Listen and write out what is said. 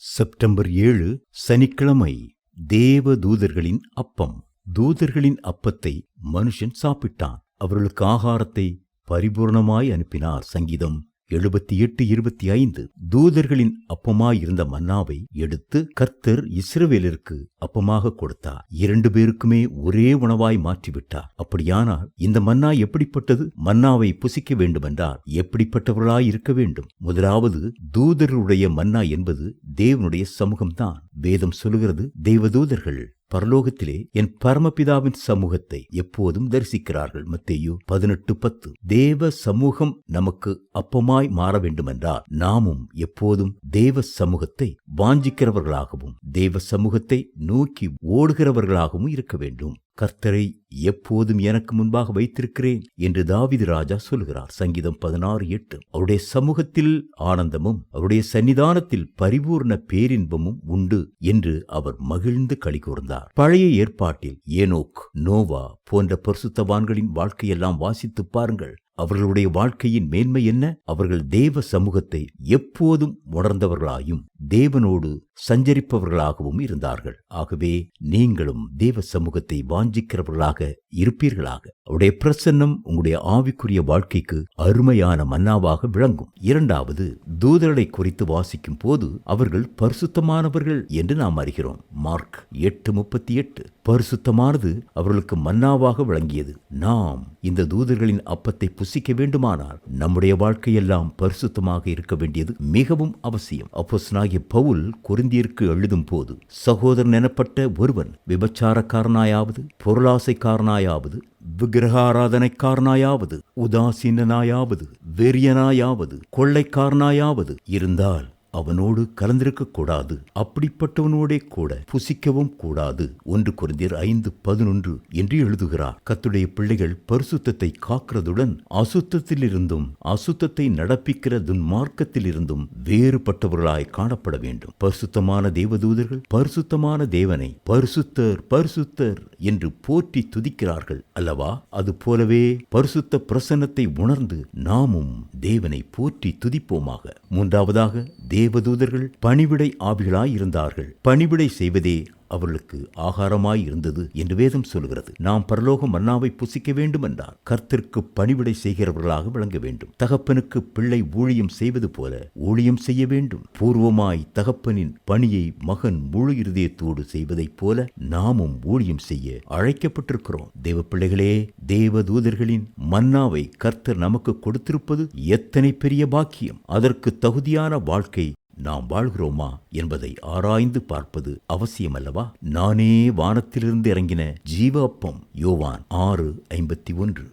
September ஏழு சனிக்கிழமை தேவ தூதர்களின் அப்பம். தூதர்களின் அப்பத்தை மனுஷன் சாப்பிட்டான். அவர்களுக்கு ஆகாரத்தை பரிபூர்ணமாய் அனுப்பினார் சங்கீதம். எழுபத்தி எட்டு இருபத்தி ஐந்து தூதர்களின் அப்பமாயிருந்த மன்னாவை எடுத்து கர்த்தர் இஸ்ரவேலருக்கு அப்பமாக கொடுத்தார். இரண்டு பேருக்குமே ஒரே உணவாய் மாற்றிவிட்டார். அப்படியானால் இந்த மன்னா எப்படிப்பட்டது? மன்னாவை புசிக்க வேண்டுமென்றால் எப்படிப்பட்டவர்களாய் இருக்க வேண்டும்? முதலாவது தூதர்களுடைய மன்னா என்பது தேவனுடைய சமூகம்தான். வேதம் சொல்லுகிறது தெய்வதூதர்கள் பரலோகத்திலே என் பரமபிதாவின் சமூகத்தை எப்போதும் தரிசிக்கிறார்கள். மத்தேயு பதினெட்டு பத்து. தேவ சமூகம் நமக்கு அப்பமாய் மாற வேண்டுமென்றால் நாமும் எப்போதும் தேவ சமூகத்தை வாஞ்சிக்கிறவர்களாகவும் தேவ சமூகத்தை நோக்கி ஓடுகிறவர்களாகவும் இருக்க வேண்டும். கர்த்தரை எப்போதும் எனக்கு முன்பாக வைத்திருக்கிறேன் என்று தாவிது ராஜா சொல்கிறார் சங்கீதம் பதினாறு எட்டு. அவருடைய சமூகத்தில் ஆனந்தமும் அவருடைய சன்னிதானத்தில் பரிபூர்ண பேரின்பமும் உண்டு என்று அவர் மகிழ்ந்து களி கூர்ந்தார். பழைய ஏற்பாட்டில் ஏனோக் நோவா போன்ற பரிசுத்தவான்களின் வாழ்க்கையெல்லாம் வாசித்து பாருங்கள். அவர்களுடைய வாழ்க்கையின் மேன்மை என்ன? அவர்கள் தேவ சமூகத்தை எப்போதும் உணர்ந்தவர்களாயும் தேவனோடு சஞ்சரிப்பவர்களாகவும் இருந்தார்கள். ஆகவே நீங்களும் தேவ சமூகத்தை வாஞ்சிக்கிறவர்களாக இருப்பீர்களாக. அவருடைய பிரசன்னம் உங்களுடைய ஆவிக்குரிய வாழ்க்கைக்கு அருமையான மன்னாவாக விளங்கும். இரண்டாவது தூதர்களை குறித்து வாசிக்கும் போது அவர்கள் பரிசுத்தமானவர்கள் என்று நாம் அறிகிறோம். மார்க் எட்டு முப்பத்தி எட்டு பரிசுத்தமானது அவர்களுக்கு மன்னாவாக விளங்கியது. நாம் இந்த தூதர்களின் அப்பத்தை புசிக்க வேண்டுமானால் நம்முடைய வாழ்க்கையெல்லாம் பரிசுத்தமாக இருக்க வேண்டியது மிகவும் அவசியம். அப்போஸ்னாகிய பவுல் குருந்தியருக்கு எழுதும் போது சகோதரன் எனப்பட்ட ஒருவன் விபச்சாரக்காரனாயாவது பொருளாசைக்காரனாயாவது விக்கிரகாராதனைக்காரனாயாவது உதாசீனனாயாவது வெறியனாயாவது கொள்ளைக்காரனாயாவது இருந்தால் அவனோடு கலந்திருக்க கூடாது. அப்படிப்பட்டவனோடே கூட புசிக்கவும் கூடாது. ஒன்று குறைந்தர் ஐந்து பதினொன்று என்று எழுதுகிறார். கத்துடைய பிள்ளைகள் பரிசுத்தத்தை காக்கிறதுடன் அசுத்தத்திலிருந்தும் அசுத்தத்தை நடப்பிக்கிற துன்மார்க்கத்திலிருந்தும் வேறுபட்டவர்களாய் காணப்பட வேண்டும். பரிசுத்தமான தேவதூதர்கள் பரிசுத்தமான தேவனை பரிசுத்தர் பரிசுத்தர் என்று போற்றி துதிக்கிறார்கள் அல்லவா? அது போலவே பரிசுத்த பிரசன்னத்தை உணர்ந்து நாமும் தேவனை போற்றி துதிப்போமாக. மூன்றாவதாக தேவதூதர்கள் பணிவிடை ஆவிகளாய் இருந்தார்கள் பணிவிடை செய்வதே அவர்களுக்கு ஆகாரமாய் இருந்தது என்று வேதம் சொல்கிறது நாம் பரலோக மன்னாவை புசிக்க வேண்டும் என்றால் கர்த்தருக்கு பணிவிடை செய்கிறவர்களாக விளங்க வேண்டும். தகப்பனுக்கு பிள்ளை ஊழியம் செய்வது போல ஊழியம் செய்ய வேண்டும். பூர்வமாய் தகப்பனின் பணியை மகன் முழு இருதயத்தோடு செய்வதைப் போல நாமும் ஊழியம் செய்ய அழைக்கப்பட்டிருக்கிறோம். தேவ பிள்ளைகளே தேவ தூதர்களின் மன்னாவை கர்த்தர் நமக்கு கொடுத்திருப்பது எத்தனை பெரிய பாக்கியம். அதற்கு தகுதியான வாழ்க்கை நாம் வாழ்கிறோமா என்பதை ஆராய்ந்து பார்ப்பது அவசியமல்லவா? நானே வானத்திலிருந்து இறங்கின ஜீவ அப்பம் யோவான் ஆறு ஐம்பத்தி ஒன்று.